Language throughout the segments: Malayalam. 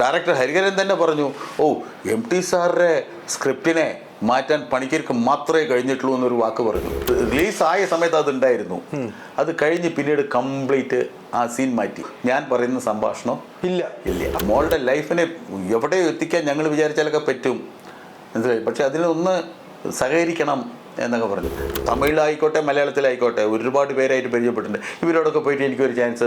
ഡയറക്ടർ ഹരിഹരൻ തന്നെ പറഞ്ഞു ഓ എം ടി സാറിന്റെ സ്ക്രിപ്റ്റിനെ മാറ്റാൻ പണിക്കർക്ക് മാത്രമേ കഴിഞ്ഞിട്ടുള്ളൂ എന്നൊരു വാക്ക് പറഞ്ഞു. റിലീസ് ആയ സമയത്ത് അത് ഉണ്ടായിരുന്നു. അത് കഴിഞ്ഞ് പിന്നീട് കംപ്ലീറ്റ് ആ സീൻ മാറ്റി. ഞാൻ പറയുന്ന സംഭാഷണം ഇല്ല. ഇല്ല. മോളുടെ ലൈഫിനെ എവിടെ എത്തിക്കാൻ ഞങ്ങൾ വിചാരിച്ചാലൊക്കെ പറ്റും. മനസ്സിലായി? പക്ഷെ അതിനൊന്ന് സഹകരിക്കണം എന്നൊക്കെ പറഞ്ഞു. തമിഴിലായിക്കോട്ടെ മലയാളത്തിലായിക്കോട്ടെ ഒരുപാട് പേരായിട്ട് പരിചയപ്പെട്ടിട്ടുണ്ട്. ഇവരോടൊക്കെ പോയിട്ട് എനിക്കൊരു ചാൻസ്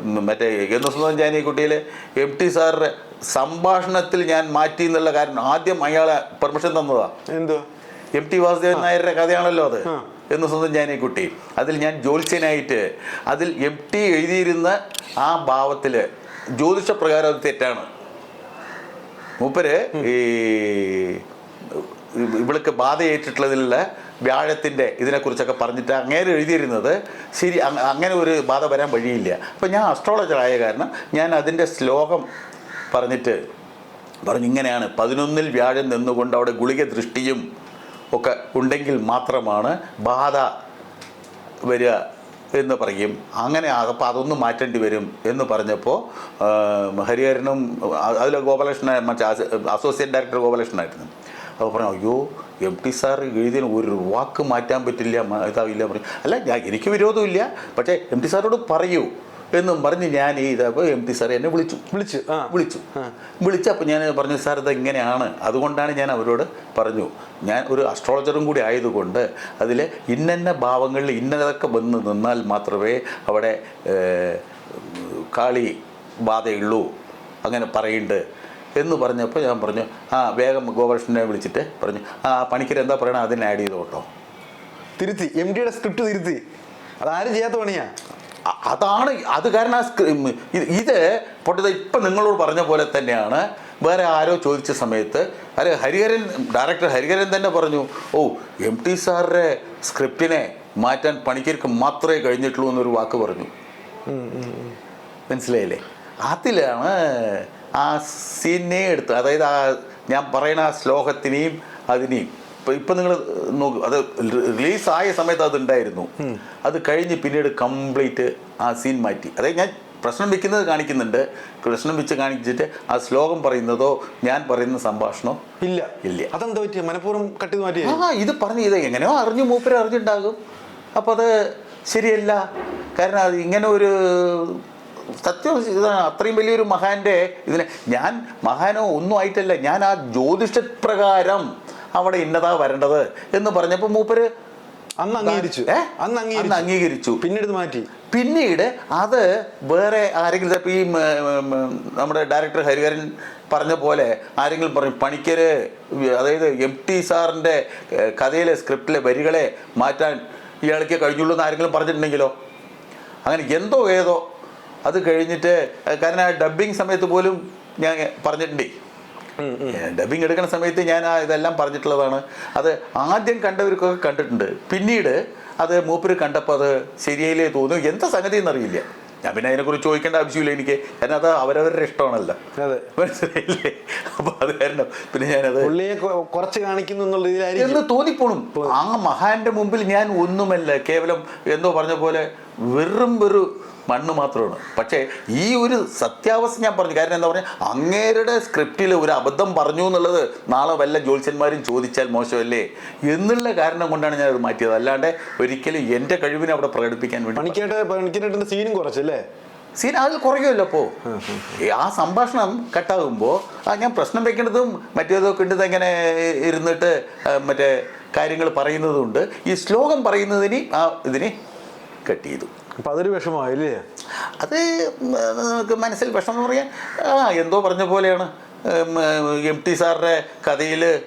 മറ്റേ എന്നു സ്വന്തം ജാനിക്കുട്ടിയിലെ എം ടി സാറിന്റെ സംഭാഷണത്തിൽ ഞാൻ മാറ്റി എന്നുള്ള കാരണം ആദ്യം അയാളെ പെർമിഷൻ തന്നതാ. എന്തോ? എം ടി വാസുദേവൻ നായരുടെ കഥയാണല്ലോ അത്. എന്ന് സ്വന്തം ജാനിക്കുട്ടി അതിൽ ഞാൻ ജ്യോത്സ്യനായിട്ട് അതിൽ എം ടി എഴുതിയിരുന്ന ആ ഭാവത്തിൽ ജ്യോതിഷപ്രകാരം അത് തെറ്റാണ്. മൂപ്പര് ഈ ഇവൾക്ക് ബാധയേറ്റിട്ടുള്ളതിലുള്ള വ്യാഴത്തിന്റെ ഇതിനെക്കുറിച്ചൊക്കെ പറഞ്ഞിട്ട് അങ്ങനെ എഴുതിയിരുന്നത് ശരി അങ്ങനെ ഒരു ബാധ വരാൻ വഴിയില്ല. അപ്പം ഞാൻ അസ്ട്രോളജർ ആയ കാരണം ഞാൻ അതിന്റെ ശ്ലോകം പറഞ്ഞിട്ട് പറഞ്ഞു ഇങ്ങനെയാണ്. പതിനൊന്നിൽ വ്യാഴം നിന്നുകൊണ്ട് അവിടെ ഗുളിക ദൃഷ്ടിയും ഒക്കെ ഉണ്ടെങ്കിൽ മാത്രമാണ് ബാധ വരിക എന്ന് പറയും. അങ്ങനെ അപ്പോൾ അതൊന്നും മാറ്റേണ്ടി വരും എന്ന് പറഞ്ഞപ്പോൾ ഹരിഹരനും അതിൽ ഗോപാലകൃഷ്ണൻ മറ്റേ അസോസിയേറ്റ് ഡയറക്ടർ ഗോപാലകൃഷ്ണനായിരുന്നു. അപ്പോൾ പറഞ്ഞു അയ്യോ എം ടി സാർ എഴുതിയതിന് ഒരു വാക്ക് മാറ്റാൻ പറ്റില്ല ഇതാവില്ല പറയും അല്ല ഞാൻ എനിക്ക് വിരോധമില്ല. പക്ഷേ എം ടി സാറോട് പറയൂ. എന്നും പറഞ്ഞ് ഞാൻ ഈ എം ടി സാർ എന്നെ വിളിച്ചു. വിളിച്ചു. വിളിച്ചു. വിളിച്ചപ്പോൾ ഞാൻ പറഞ്ഞു സാർ ഇത് ഇങ്ങനെയാണ്. അതുകൊണ്ടാണ് ഞാൻ അവരോട് പറഞ്ഞു ഞാൻ ഒരു അസ്ട്രോളജറും കൂടി ആയതുകൊണ്ട് അതിൽ ഇന്നന്ന ഭാവങ്ങളിൽ ഇന്നതൊക്കെ വന്ന് നിന്നാൽ മാത്രമേ അവിടെ കാളി ബാധയുള്ളൂ അങ്ങനെ പറയുന്നുണ്ട് എന്ന് പറഞ്ഞപ്പോൾ ഞാൻ പറഞ്ഞു ആ വേഗം ഗോപാലകൃഷ്ണനെ വിളിച്ചിട്ട് പറഞ്ഞു ആ പണിക്കർ എന്താ പറയണത് അതിനെ ആഡ് ചെയ്തോട്ടോ. തിരുത്തി. എം ഡിയുടെ സ്ക്രിപ്റ്റ് തിരുത്തി. അതാരും ചെയ്യാത്ത പണിയാ? അതാണ് അത് കാരണം ആ ഇത് പൊട്ടത് ഇപ്പം നിങ്ങളോട് പറഞ്ഞ പോലെ തന്നെയാണ്. വേറെ ആരോ ചോദിച്ച സമയത്ത് അരെ ഹരിഹരൻ ഡയറക്ടർ ഹരിഹരൻ തന്നെ പറഞ്ഞു ഓ എം ടി സാറിന്റെ സ്ക്രിപ്റ്റിനെ മാറ്റാൻ പണിക്കർക്ക് മാത്രമേ കഴിഞ്ഞിട്ടുള്ളൂ എന്നൊരു വാക്ക് പറഞ്ഞു. മനസ്സിലായില്ലേ? അതിലാണ് ആ സീനെ എടുത്ത് അതായത് ആ ഞാൻ പറയുന്ന ആ ശ്ലോകത്തിനെയും അതിനെയും ഇപ്പം ഇപ്പം നിങ്ങൾ നോക്കൂ അത് റിലീസ് ആയ സമയത്ത് അത് ഉണ്ടായിരുന്നു. അത് കഴിഞ്ഞ് പിന്നീട് കംപ്ലീറ്റ് ആ സീൻ മാറ്റി. അതായത് ഞാൻ പ്രശ്നം വെക്കുന്നത് കാണിക്കുന്നുണ്ട്. പ്രശ്നം വെച്ച് കാണിച്ചിട്ട് ആ ശ്ലോകം പറയുന്നതോ ഞാൻ പറയുന്ന സംഭാഷണോ ഇല്ല. ഇല്ല. അതെന്താ പറ്റിയ? മനഃപൂർവം കട്ടി മാറ്റി ആ ഇത് പറഞ്ഞു ഇത് എങ്ങനെയോ അറിഞ്ഞു മൂപ്പര് അറിഞ്ഞിട്ടുണ്ടാകും അപ്പോൾ അത് ശരിയല്ല. കാരണം അത് ഇങ്ങനെ ഒരു സത്യം ഇതാണ്. അത്രയും വലിയൊരു മഹാന്റെ ഇതിനെ ഞാൻ മഹാനോ ഒന്നും ആയിട്ടല്ല. ഞാൻ ആ ജ്യോതിഷപ്രകാരം അവിടെ ഇന്നതാ വരേണ്ടത് എന്ന് പറഞ്ഞപ്പോൾ മൂപ്പര് അന്ന് അംഗീകരിച്ചു. അന്ന് അന്ന് അംഗീകരിച്ചു. പിന്നീട് മാറ്റി. പിന്നീട് അത് വേറെ ആരെങ്കിലും ഈ നമ്മുടെ ഡയറക്ടർ ഹരിഹരൻ പറഞ്ഞ പോലെ ആരെങ്കിലും പറഞ്ഞു പണിക്കര് അതായത് എം ടി സാറിന്റെ കഥയിലെ സ്ക്രിപ്റ്റിലെ വരികളെ മാറ്റാൻ ഇയാൾക്ക് കഴിഞ്ഞുള്ളൂ എന്ന് ആരെങ്കിലും പറഞ്ഞിട്ടുണ്ടെങ്കിലോ? അങ്ങനെ എന്തോ ഏതോ. അത് കഴിഞ്ഞിട്ട് കാരണം ആ ഡബ്ബിങ് സമയത്ത് പോലും ഞാൻ പറഞ്ഞിട്ടുണ്ടേ. ഡബിങ് എടുക്കുന്ന സമയത്ത് ഞാൻ ആ ഇതെല്ലാം പറഞ്ഞിട്ടുള്ളതാണ്. അത് ആദ്യം കണ്ടവർക്കൊക്കെ കണ്ടിട്ടുണ്ട്. പിന്നീട് അത് മൂപ്പര് കണ്ടപ്പോൾ അത് ശരിയായില്ലേ തോന്നും എന്താ സംഗതി എന്നറിയില്ല. ഞാൻ പിന്നെ അതിനെക്കുറിച്ച് ചോദിക്കേണ്ട ആവശ്യമില്ല എനിക്ക്. കാരണം അത് അവരവരുടെ ഇഷ്ടമാണല്ലോ. മനസ്സിലായില്ലേ? അപ്പോൾ അത് കാരണം പിന്നെ ഞാനത് കുറച്ച് കാണിക്കുന്നു എന്ന് തോന്നിപ്പോണം. ആ മഹാന്റെ മുമ്പിൽ ഞാൻ ഒന്നുമല്ല. കേവലം എന്തോ പറഞ്ഞ പോലെ വെറും ഒരു മണ്ണ് മാത്രമാണ്. പക്ഷേ ഈ ഒരു സത്യാവസ്ഥ ഞാൻ പറഞ്ഞു. കാരണം എന്താ പറഞ്ഞാൽ അങ്ങേരുടെ സ്ക്രിപ്റ്റിൽ ഒരു അബദ്ധം പറഞ്ഞു എന്നുള്ളത് നാളെ വല്ല ജ്യോത്സ്യന്മാരും ചോദിച്ചാൽ മോശമല്ലേ? എന്നുള്ള കാരണം കൊണ്ടാണ് ഞാൻ അത് മാറ്റിയത്. അല്ലാണ്ട് ഒരിക്കലും എന്റെ കഴിവിനെ അവിടെ പ്രകടിപ്പിക്കാൻ വേണ്ടി സീനും കുറച്ചല്ലേ? സീൻ അതിൽ കുറയുമല്ലോ അപ്പോൾ ആ സംഭാഷണം കട്ടാകുമ്പോൾ ആ ഞാൻ പ്രശ്നം വെക്കേണ്ടതും മറ്റേതൊക്കെ ഉണ്ട് അങ്ങനെ ഇരുന്നിട്ട് മറ്റേ കാര്യങ്ങൾ പറയുന്നതുകൊണ്ട് ഈ ശ്ലോകം പറയുന്നതിന് ആ ഇതിനെ കട്ട് ചെയ്തു. അപ്പൊ അതൊരു വിഷമമായില്ലേ? അത് നമുക്ക് മനസ്സിൽ വിഷമം എന്ന് പറയാൻ ആ എന്തോ പറഞ്ഞ പോലെയാണ്. എം ടി സാറിന്റെ കഥയിൽ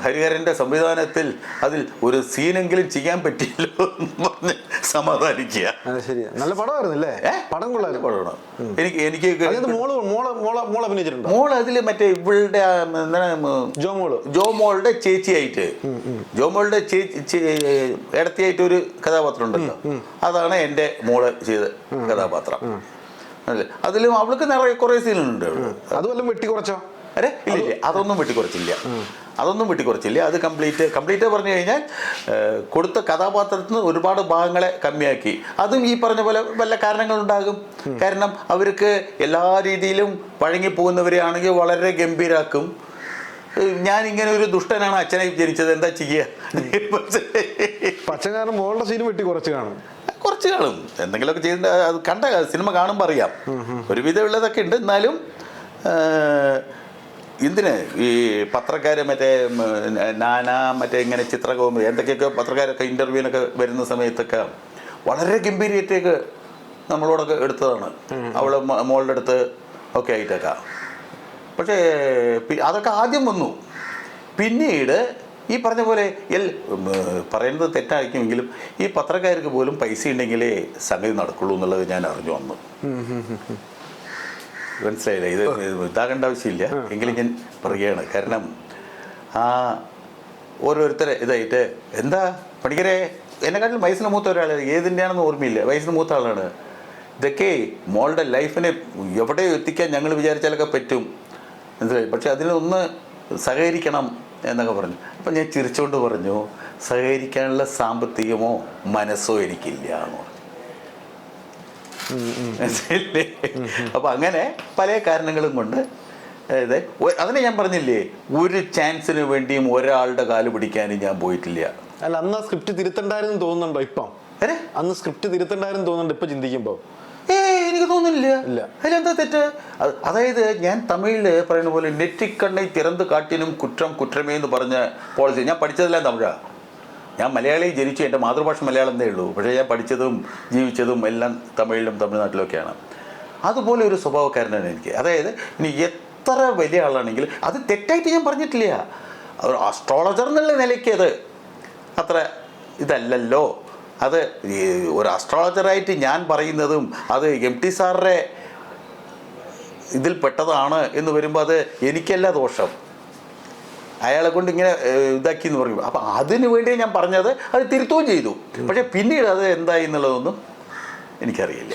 ഹരിഹരന്റെ സംവിധാനത്തിൽ അതിൽ ഒരു സീനെങ്കിലും ചെയ്യാൻ പറ്റിയല്ലോ എന്ന് പറഞ്ഞ് സമാധാനിക്കുക. അത് ശരിയാ. നല്ല പടമായിരുന്നില്ലേ? പടം കൊള്ളായിരുന്നു. എനിക്ക് എനിക്ക് അതിനകത്ത് മോൾ മോൾ മോൾ മോൾ അഭിനയിച്ചിട്ടുണ്ടോ? മോൾ അതിൽ മറ്റേ ഇവളുടെ ആ, എന്താണ് ഉം, ജോ മോൾ. ജോ മോളുടെ ചേച്ചിയായിട്ട്. ജോ മോളുടെ ചേച്ചി ഇടത്തിയായിട്ട് ഒരു കഥാപാത്രം ഉണ്ടല്ലോ. അതാണ് എന്റെ മോൾ ചെയ്ത കഥാപാത്രം. അല്ലേ? അതിലും അവൾക്ക് നിറയെ കുറേ സീനുണ്ട് അത് വല്ലതും വെട്ടി കുറച്ചോ? അരെ? ഇല്ല ഇല്ല. അതൊന്നും വെട്ടിക്കുറച്ചില്ല അതൊന്നും വെട്ടിക്കുറച്ചില്ല അത് കംപ്ലീറ്റ് കംപ്ലീറ്റ് പറഞ്ഞു കഴിഞ്ഞാൽ കൊടുത്ത കഥാപാത്രത്തിൽ നിന്ന് ഒരുപാട് ഭാഗങ്ങളെ കമ്മിയാക്കി. അതും ഈ പറഞ്ഞ പോലെ വല്ല കാരണങ്ങളുണ്ടാകും. കാരണം അവർക്ക് എല്ലാ രീതിയിലും വഴങ്ങിപ്പോകുന്നവരെയാണെങ്കിൽ വളരെ ഗംഭീരാക്കും. ഞാൻ ഇങ്ങനെ ഒരു ദുഷ്ടനാണ് അച്ഛനെ ജനിച്ചത് എന്താ ചെയ്യുക കാരണം മോളുടെ സീൻ വെട്ടി കുറച്ച് കാണും. കുറച്ച് കാണും. എന്തെങ്കിലുമൊക്കെ ചെയ്യുന്ന അത് കണ്ട സിനിമ കാണുമ്പോൾ അറിയാം. ഒരുവിധമുള്ളതൊക്കെ ഉണ്ട്. എന്നാലും എന്തിന്? ഈ പത്രക്കാർ മറ്റേ നാന മറ്റേ ഇങ്ങനെ ചിത്രകോമ എന്തൊക്കെയൊക്കെ പത്രക്കാരൊക്കെ ഇന്റർവ്യൂവിനൊക്കെ വരുന്ന സമയത്തൊക്കെ വളരെ ഗംഭീരത്തേക്ക് നമ്മളോടൊക്കെ എടുത്തതാണ്. അവൾ മോളുടെ അടുത്ത് ഒക്കെ ആയിട്ടൊക്കെ. പക്ഷേ അതൊക്കെ ആദ്യം വന്നു. പിന്നീട് ഈ പറഞ്ഞ പോലെ എൽ പറയുന്നത് തെറ്റായിരിക്കുമെങ്കിലും ഈ പത്രക്കാർക്ക് പോലും പൈസ ഉണ്ടെങ്കിലേ സംഗതി നടക്കുള്ളൂ എന്നുള്ളത് ഞാൻ അറിഞ്ഞു വന്നു. മനസ്സിലായില്ല? ഇത് ഇതാകേണ്ട ആവശ്യമില്ല. എങ്കിലും ഞാൻ പറയുകയാണ്. കാരണം ആ ഓരോരുത്തരെ ഇതായിട്ട് എന്താ പണിക്കരെ എന്നെക്കാട്ടിലും വയസ്സിന് മൂത്ത ഒരാൾ ഏതിന്റെയാണെന്ന് ഓർമ്മയില്ല. വയസ്സിന് മൂത്ത ആളാണ്. ഇതൊക്കെ മോളുടെ ലൈഫിനെ എവിടെ എത്തിക്കാൻ ഞങ്ങൾ വിചാരിച്ചാലൊക്കെ പറ്റും. മനസ്സിലായി? പക്ഷെ അതിനൊന്ന് സഹകരിക്കണം എന്നൊക്കെ പറഞ്ഞു. അപ്പം ഞാൻ ചിരിച്ചുകൊണ്ട് പറഞ്ഞു സഹകരിക്കാനുള്ള സാമ്പത്തികമോ മനസ്സോ എനിക്കില്ല എന്ന് പറഞ്ഞു. മനസ്സിലായില്ലേ? അപ്പൊ അങ്ങനെ പല കാരണങ്ങളും കൊണ്ട് അതായത് അതിനെ ഞാൻ പറഞ്ഞില്ലേ ഒരു ചാൻസിന് വേണ്ടിയും ഒരാളുടെ കാൽ പിടിക്കാനും ഞാൻ പോയിട്ടില്ല. അല്ല അന്ന് ആ സ്ക്രിപ്റ്റ് തിരുത്തണ്ടായിരുന്നു തോന്നുന്നുണ്ടോ ഇപ്പം? അരേ അന്ന് സ്ക്രിപ്റ്റ് തിരുത്തണ്ടായിരുന്നു തോന്നുന്നുണ്ട് ഇപ്പൊ ചിന്തിക്കുമ്പോ? ഏ എനിക്ക് തോന്നുന്നില്ല. ഇല്ല. അതിലെന്താ തെറ്റ്? അത് അതായത് ഞാൻ തമിഴിൽ പറയുന്ന പോലെ നെറ്റിക്കണ്ണை തിരന്ത് കാട്ടിനും കുറ്റം കുറ്റമേ എന്ന് പറഞ്ഞ പോളിസി ഞാൻ പഠിച്ചതല്ല തമിഴാ. ഞാൻ മലയാളി ജനിച്ചു എന്റെ മാതൃഭാഷ മലയാളം എന്നേ ഉള്ളൂ. പക്ഷേ ഞാൻ പഠിച്ചതും ജീവിച്ചതും എല്ലാം തമിഴിലും തമിഴ്നാട്ടിലൊക്കെയാണ്. അതുപോലെ ഒരു സ്വഭാവക്കാരനാണ് എനിക്ക്. അതായത് ഇനി എത്ര വലിയ ആളാണെങ്കിലും അത് തെറ്റായിട്ട് ഞാൻ പറഞ്ഞിട്ടില്ല. ഒരു അസ്ട്രോളജർ എന്നുള്ള നിലയ്ക്ക് അത് അത്ര ഇതല്ലല്ലോ. അത് ഒരു അസ്ട്രോളജറായിട്ട് ഞാൻ പറയുന്നതും അത് എം ടി സാറിന്റെ ഇതിൽ പെട്ടതാണ് എന്ന് വരുമ്പോൾ അത് എനിക്കല്ല ദോഷം. അയാളെ കൊണ്ട് ഇങ്ങനെ ഇതാക്കി എന്ന് പറയും അപ്പം അതിന് വേണ്ടി ഞാൻ പറഞ്ഞത്. അത് തിരുത്തുകയും ചെയ്തു. പക്ഷേ പിന്നീട് അത് എന്തായി എന്നുള്ളതൊന്നും എനിക്കറിയില്ല.